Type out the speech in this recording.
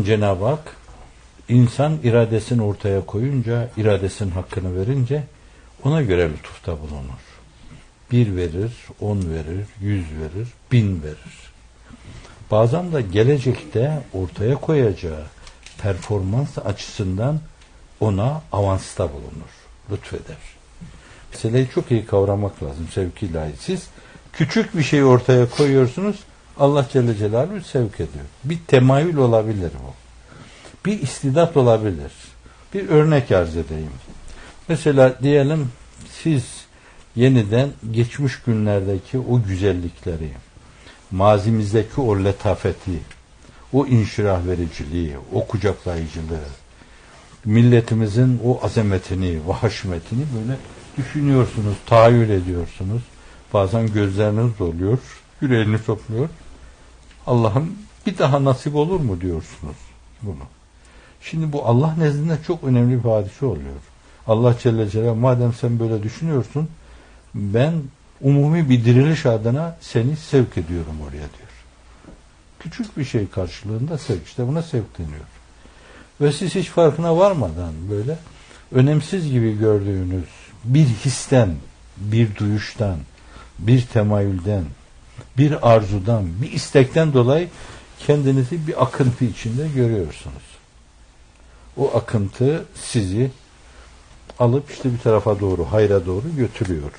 Cenab-ı Hak insan iradesini ortaya koyunca, iradesinin hakkını verince ona göre lütufta bulunur. Bir verir, on verir, yüz verir, bin verir. Bazen de gelecekte ortaya koyacağı performans açısından ona avansta bulunur, lütfeder. Meseleyi çok iyi kavramak lazım sevki ilahi. Siz küçük bir şeyi ortaya koyuyorsunuz, Allah Celle Celaluhu sevk ediyor. Bir temayül olabilir bu. Bir istidat olabilir. Bir örnek arz edeyim. Mesela diyelim siz yeniden geçmiş günlerdeki o güzellikleri, mazimizdeki o letafeti, o inşirah vericiliği, o kucaklayıcılığı, milletimizin o azametini, vahşmetini böyle düşünüyorsunuz, tahayyül ediyorsunuz. Bazen gözleriniz doluyor, yüreğini topluyor. Allah'ım bir daha nasip olur mu diyorsunuz bunu. Şimdi bu Allah nezdinde çok önemli bir hadise oluyor. Allah Celle Celaluhu madem sen böyle düşünüyorsun ben umumi bir diriliş adına seni sevk ediyorum oraya diyor. Küçük bir şey karşılığında sevk işte buna sevk deniyor. Ve siz hiç farkına varmadan böyle önemsiz gibi gördüğünüz bir histen, bir duyuştan, bir temayülden, bir arzudan, bir istekten dolayı kendinizi bir akıntı içinde görüyorsunuz. O akıntı sizi alıp işte bir tarafa doğru, hayra doğru götürüyor.